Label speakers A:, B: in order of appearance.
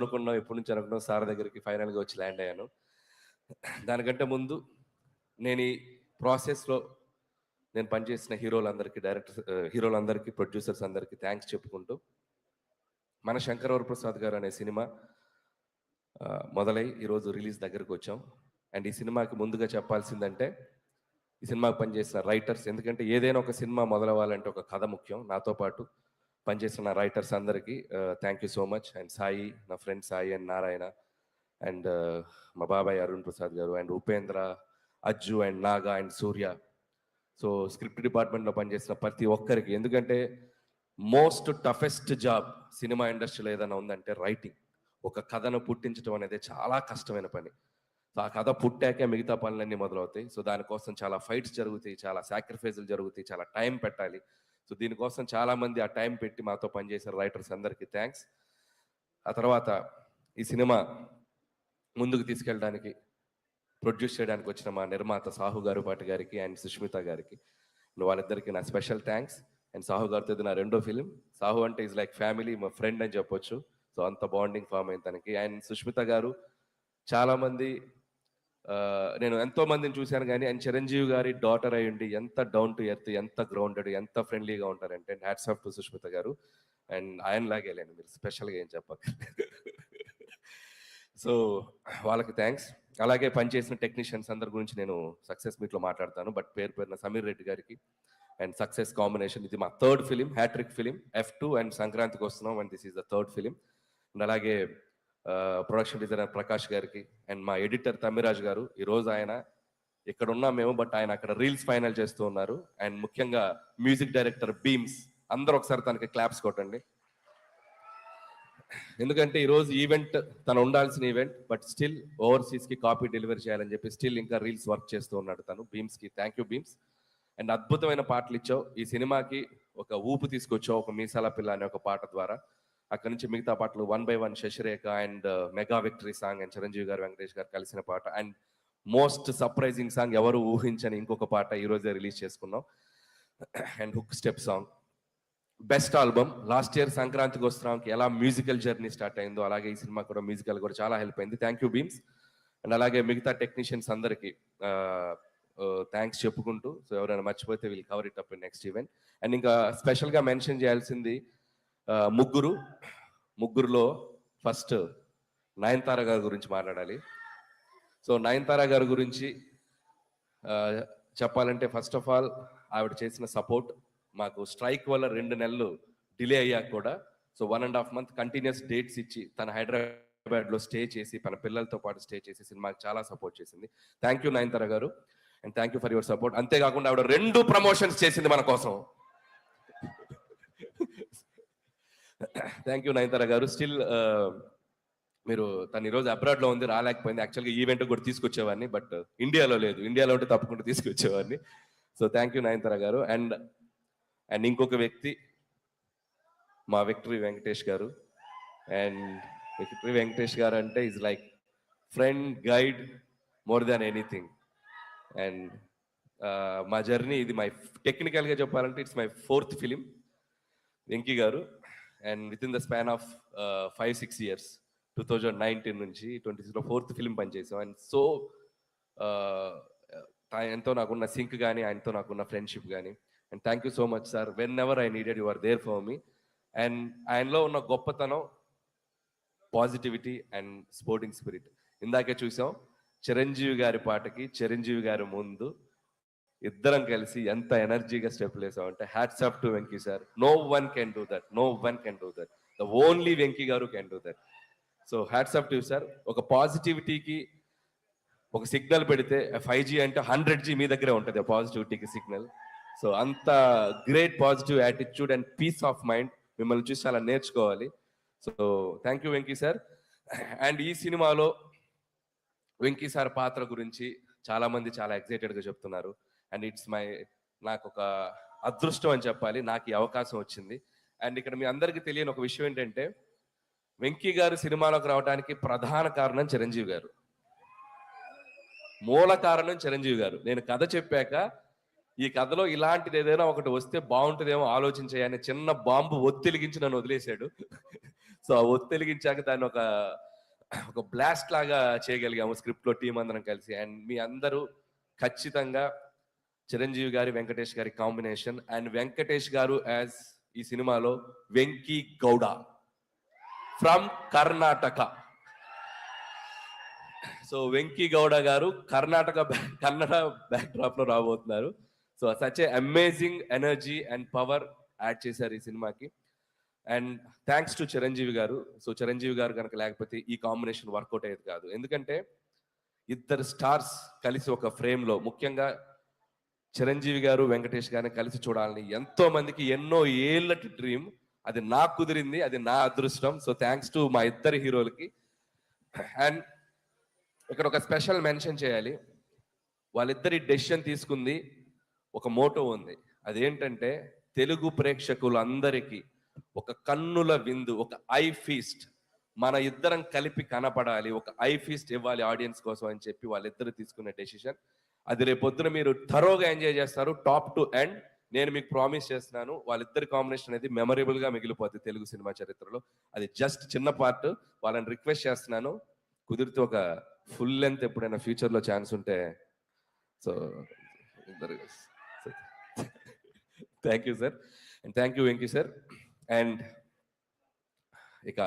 A: అనుకున్నాం ఎప్పటి నుంచి అనుకున్నాం సార్ దగ్గరికి ఫైనల్గా వచ్చి ల్యాండ్ అయ్యాను? దానికంటే ముందు నేను ఈ ప్రాసెస్లో నేను పనిచేసిన హీరోలందరికీ డైరెక్టర్స్ హీరోలందరికీ ప్రొడ్యూసర్స్ అందరికీ థ్యాంక్స్ చెప్పుకుంటూ మన శంకరవర ప్రసాద్ గారు అనే సినిమా మొదలై ఈరోజు రిలీజ్ దగ్గరకు వచ్చాం. అండ్ ఈ సినిమాకి ముందుగా చెప్పాల్సిందంటే ఈ సినిమాకి పనిచేసిన రైటర్స్ ఎందుకంటే ఏదైనా ఒక సినిమా మొదలవ్వాలంటే ఒక కథ ముఖ్యం. నాతో పాటు పనిచేసిన రైటర్స్ అందరికీ thank you so much and Sai నా friend Sai and Narayana and uh, మా బాబాయ్ Arun Prasad garu and Upendra Ajju and Naga and Surya. So script డిపార్ట్మెంట్లో పనిచేసిన ప్రతి ఒక్కరికి ఎందుకంటే మోస్ట్ టఫెస్ట్ జాబ్ సినిమా ఇండస్ట్రీలో ఏదైనా ఉందంటే రైటింగ్ ఒక కథను పుట్టించడం అనేది చాలా కష్టమైన పని. సో ఆ కథ పుట్టాకే మిగతా పనులన్నీ మొదలవుతాయి. సో దానికోసం చాలా ఫైట్స్ జరుగుతాయి చాలా సాక్రిఫైజులు జరుగుతాయి చాలా టైం పెట్టాలి. సో దీనికోసం చాలామంది ఆ టైం పెట్టి మాతో పనిచేసిన రైటర్స్ అందరికీ. థ్యాంక్స్ ఆ తర్వాత ఈ సినిమా ముందుకు తీసుకెళ్ళడానికి ప్రొడ్యూస్ చేయడానికి వచ్చిన మా నిర్మాత సాహు గారు పాటి గారికి అండ్ సుష్మిత గారికి. వాళ్ళిద్దరికి నా స్పెషల్ థ్యాంక్స్ అండ్ సాహు గారితో ఇది నా రెండో ఫిలిం సాహు అంటే ఈజ్ లైక్ ఫ్యామిలీ మా ఫ్రెండ్ అని చెప్పొచ్చు. సో అంత బాండింగ్ ఫామ్ అయింది తనకి. అండ్ సుష్మిత గారు చాలామంది నేను ఎంతో మందిని చూశాను కానీ అండ్ చిరంజీవి గారి డాటర్ అయి ఉండి ఎంత డౌన్ టు ఎర్త్ ఎంత గ్రౌండెడ్ ఎంత ఫ్రెండ్లీగా ఉంటారంటే హ్యాట్స్ ఆఫ్ టు సుష్మిత గారు. అండ్ ఆయన లాగే లేండి మీరు స్పెషల్గా ఏం చెప్పక సో వాళ్ళకి థ్యాంక్స్ అలాగే పనిచేసిన టెక్నీషియన్స్ అందరి గురించి నేను సక్సెస్ మీట్లో మాట్లాడతాను బట్ పేరు పేరున సమీర్ రెడ్డి గారికి. అండ్ సక్సెస్ కాంబినేషన్ ఇది మా third film hattrick film F two and సంక్రాంతికి వస్తున్నాం and this is the third film and అలాగే ప్రొడక్షన్ డిజైనర్ ప్రకాష్ గారికి అండ్ మా ఎడిటర్ తమ్మిరాజ్ గారు. ఈరోజు ఆయన ఇక్కడ ఉన్నాం మేము బట్ ఆయన అక్కడ రీల్స్ ఫైనల్ చేస్తూ ఉన్నారు. అండ్ ముఖ్యంగా మ్యూజిక్ డైరెక్టర్ బీమ్స్ అందరూ ఒకసారి తనకి క్లాప్స్ కొట్టండి. ఎందుకంటే ఈరోజు ఈవెంట్ తను ఉండాల్సిన ఈవెంట్ బట్ స్టిల్ ఓవర్సీస్కి కాపీ డెలివరీ చేయాలని చెప్పి స్టిల్ ఇంకా రీల్స్ వర్క్ చేస్తూ ఉన్నాడు తను. బీమ్స్కి థ్యాంక్ యూ బీమ్స్ అండ్ అద్భుతమైన పాటలు ఇచ్చావు. ఈ సినిమాకి ఒక ఊపు తీసుకొచ్చావు ఒక మీసాల పిల్ల అనే ఒక పాట ద్వారా. అక్కడ నుంచి మిగతా పాటలు one by one Sasirekha and uh, mega victory song and Chiranjeevi garu Venkatesh garu కలిసిన పాట. అండ్ మోస్ట్ సర్ప్రైజింగ్ సాంగ్ ఎవరు ఊహించని ఇంకొక పాట ఈరోజే రిలీజ్ చేసుకున్నాం. And hook step song. Best album. Last year సంక్రాంతికి వస్తున్నాంకి ఎలా మ్యూజికల్ జర్నీ స్టార్ట్ అయిందో అలాగే ఈ సినిమా కూడా మ్యూజికల్ కూడా చాలా హెల్ప్ అయింది. థ్యాంక్ యూ బీమ్స్ అండ్ అలాగే మిగతా టెక్నీషియన్స్ అందరికి థ్యాంక్స్ uh, uh, చెప్పుకుంటూ. సో ఎవరైనా మర్చిపోతే వీళ్ళు cover it up next event and ఇంకా స్పెషల్గా మెన్షన్ చేయాల్సింది ముగ్గురు ముగ్గురులో ఫస్ట్ నయనతార గారి గురించి మాట్లాడాలి. సో నయనతార గారి గురించి చెప్పాలంటే ఫస్ట్ ఆఫ్ ఆల్ ఆవిడ చేసిన సపోర్ట్ మాకు స్ట్రైక్ వల్ల రెండు నెలలు డిలే అయ్యాక కూడా so one and half month continuous dates ఇచ్చి తన హైదరాబాద్లో స్టే చేసి తన పిల్లలతో పాటు స్టే చేసి సినిమాకి చాలా సపోర్ట్ చేసింది. Thank you Nayanthara garu. And thank you for your support. అంతేకాకుండా ఆవిడ రెండు ప్రమోషన్స్ చేసింది మన కోసం. థ్యాంక్ యూ నయనతార గారు. స్టిల్ uh, మీరు తను ఈరోజు అబ్రాడ్లో ఉంది రాలేకపోయింది. యాక్చువల్గా ఈవెంట్ కూడా తీసుకొచ్చేవాడిని బట్ ఇండియాలో uh, లేదు. ఇండియాలో ఉంటే తప్పకుండా తీసుకొచ్చేవాడిని. So thank you Nayanthara garu. And and ఇంకొక వ్యక్తి మా విక్టరీ వెంకటేష్ గారు. అండ్ విక్టరీ వెంకటేష్ గారు అంటే is like friend guide more than anything and మా జర్నీ ఇది మై టెక్నికల్గా చెప్పాలంటే it's my fourth film Venky garu. And with in the span of five six years two thousand nineteen నుంచి twenty సిక్స్లో fourth film పనిచేసాం. And so uh, ఎంతో నాకున్న sync కానీ ఆయనతో నాకున్న ఫ్రెండ్షిప్ కానీ and thank you so much sir whenever I needed you are there for me and ఆయనలో ఉన్న గొప్పతనం పాజిటివిటీ అండ్ స్పోర్టింగ్ స్పిరిట్ ఇందాకే చూసాం చిరంజీవి గారి పాటకి చిరంజీవి గారి ముందు ఇద్దరం కలిసి ఎంత ఎనర్జీగా స్టెప్లు వేసామంటే hats up to Venky sir. No one can do that. No one can do that. The only Venky garu can do that. So hats up to sir. ఒక పాజిటివిటీకి ఒక సిగ్నల్ పెడితే ఫైవ్ జీ అంటే హండ్రెడ్ జీ మీ దగ్గరే ఉంటుంది పాజిటివిటీకి signal. So అంత great positive attitude and peace of mind మిమ్మల్ని చూసి చాలా నేర్చుకోవాలి. So thank you Venky sir. And ఈ సినిమాలో వెంకీ సార్ పాత్ర గురించి చాలా మంది చాలా ఎక్సైటెడ్గా గా చెప్తున్నారు. అండ్ ఇట్స్ మై నాకు ఒక అదృష్టం అని చెప్పాలి. నాకు ఈ అవకాశం వచ్చింది. అండ్ ఇక్కడ మీ అందరికీ తెలియని ఒక విషయం ఏంటంటే వెంకీ గారు సినిమాలోకి రావడానికి ప్రధాన కారణం చిరంజీవి గారు. మూల కారణం చిరంజీవి గారు. నేను కథ చెప్పాక ఈ కథలో ఇలాంటిది ఏదైనా ఒకటి వస్తే బాగుంటుందేమో ఆలోచించాయని చిన్న బాంబు ఒత్తిలిగించి నన్ను వదిలేశాడు. సో ఆ ఒత్తిలిగించాక దాన్ని ఒక ఒక బ్లాస్ట్ లాగా చేయగలిగాము. స్క్రిప్ట్లో టీం అందరం కలిసి. అండ్ మీ అందరూ ఖచ్చితంగా చిరంజీవి గారి వెంకటేష్ గారి కాంబినేషన్. అండ్ వెంకటేష్ గారు యాజ్ ఈ సినిమాలో వెంకీ గౌడ. ఫ్రమ్ కర్ణాటక. సో వెంకీ గౌడ గారు కర్ణాటక కన్నడ బ్యాక్డ్రాప్లో రాబోతున్నారు. So such a amazing energy and power add చేశారు ఈ సినిమాకి. అండ్ థ్యాంక్స్ టు చిరంజీవి గారు. సో చిరంజీవి గారు కనుక లేకపోతే ఈ కాంబినేషన్ వర్కౌట్ అయ్యేది కాదు. ఎందుకంటే ఇద్దరు స్టార్స్ కలిసి ఒక ఫ్రేమ్లో ముఖ్యంగా చిరంజీవి గారు వెంకటేష్ గారిని కలిసి చూడాలని ఎంతో మందికి ఎన్నో ఏళ్ళటి డ్రీమ్ అది నాకు కుదిరింది అది నా అదృష్టం. సో థ్యాంక్స్ టు మా ఇద్దరు హీరోలకి. అండ్ ఇక్కడ ఒక స్పెషల్ మెన్షన్ చేయాలి. వాళ్ళిద్దరి డెసిషన్ తీసుకుంది. ఒక మోటో ఉంది. అదేంటంటే తెలుగు ప్రేక్షకులందరికీ ఒక కన్నుల విందు ఒక ఐ ఫీస్ట్ మన ఇద్దరం కలిపి కనపడాలి ఒక ఐ ఫీస్ట్ ఇవ్వాలి ఆడియన్స్ కోసం అని చెప్పి వాళ్ళిద్దరు తీసుకున్న డెసిషన్ అది రేపొద్దున మీరు థరోగా ఎంజాయ్ చేస్తారు టాప్ టు ఎండ్. నేను మీకు ప్రామిస్ చేస్తున్నాను వాళ్ళిద్దరి కాంబినేషన్ అనేది మెమరబుల్గా మిగిలిపోతుంది తెలుగు సినిమా చరిత్రలో. అది జస్ట్ చిన్న పార్ట్ వాళ్ళని రిక్వెస్ట్ చేస్తున్నాను. కుదిరితే ఒక ఫుల్ లెంత్ ఎప్పుడైనా ఫ్యూచర్లో ఛాన్స్ ఉంటే. So thank you sir and thank you Venky sir and ఇక